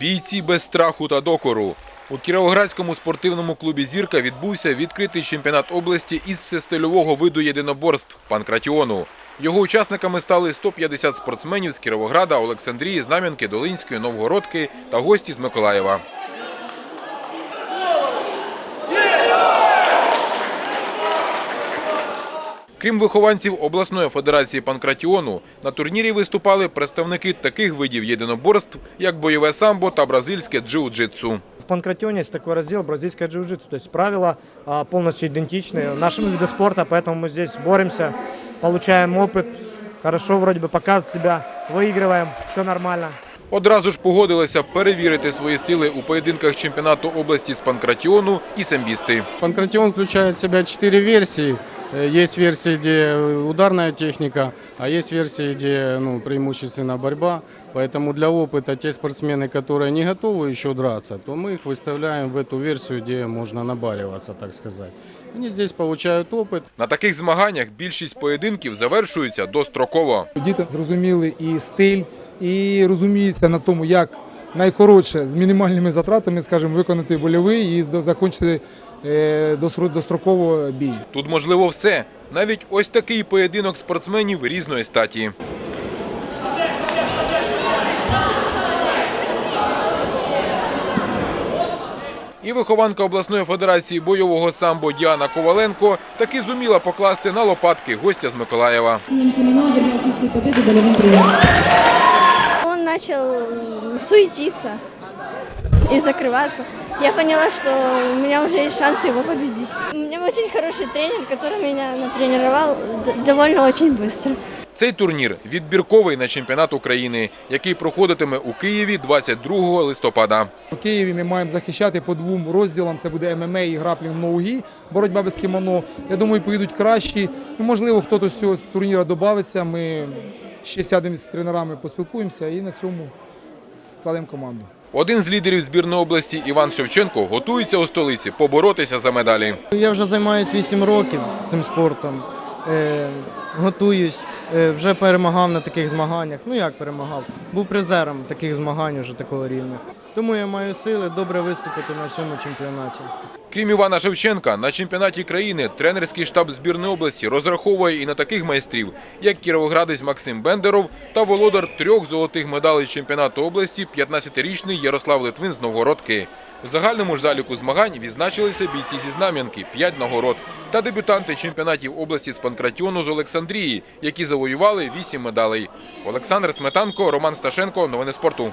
Бійці без страху та докору. У Кіровоградському спортивному клубі Зірка відбувся відкритий чемпіонат області із всестильового виду єдиноборств панкратіону. Його учасниками стали 150 спортсменів з Кіровограда, Олександрії, Знам'янки, Долинської, Новгородки та гості з Миколаєва. Крім вихованців обласної федерації панкратіону, на турнірі виступали представники таких видів єдиноборств, як бойове самбо та бразильське джиу-джитсу. В панкратионе есть такой раздел бразильское джиу-джитсу, то есть правила а, полностью идентичны нашему виду спорта, поэтому мы здесь боремся, получаем опыт, хорошо вроде бы показываем себя, выигрываем, все нормально. Одразу ж погодилися перевірити свої сили у поєдинках чемпіонату області з панкратіону і самбісти. Панкратион включает в себя четыре версии. Э, Есть версии, где ударная техника, а есть версии, где ну, преимущественно борьба. Поэтому для опыта те спортсмены, которые не готовы еще драться, то мы их выставляем в эту версию, где можно набариваться, так сказать. Они здесь получают опыт. На таких змаганнях більшість поєдинків завершуються достроково. Діти зрозуміли і стиль, і розуміються на тому, як найкоротше з мінімальними затратами, скажімо, виконати больовий і закінчити е, достроково бій. Тут можливо все. Навіть ось такий поєдинок спортсменів різної статі. І вихованка обласної федерації бойового самбо Діана Коваленко таки зуміла покласти на лопатки гостя з Миколаєва. Начал суетиться и закрываться. Я поняла, что у меня уже есть шанс его победить. У меня очень хороший тренер, который меня натренировал д- довольно очень быстро. Цей турнір відбірковий на чемпіонат України, який проходитиме у Києві 22 листопада. У Києві ми маємо захищати по двом розділам. Це буде ММА і граплінг ноугі, боротьба без кімоно. Я думаю, поїдуть кращі. Ну, можливо, хтось з цього турніру додається. Ми ще сядемо з тренерами, поспілкуємося і на цьому складемо команду. Один з лідерів збірної області Іван Шевченко готується у столиці поборотися за медалі. Я вже займаюся 8 років цим спортом. Е, готуюсь, е, вже перемагав на таких змаганнях. Ну як перемагав? Був призером таких змагань уже такого рівня. Тому я маю сили добре виступити на цьому чемпіонаті. Крім Івана Шевченка, на чемпіонаті країни тренерський штаб збірної області розраховує і на таких майстрів, як кіровоградець Максим Бендеров та володар трьох золотих медалей чемпіонату області 15-річний Ярослав Литвин з Новгородки. У загальному ж заліку змагань відзначилися бійці зі Знам'янки – 5 нагород, та дебютанти чемпіонатів області з панкратіону з Олександрії, які завоювали 8 медалей. Олександр Сметанко, Роман Сташенко. Новини спорту.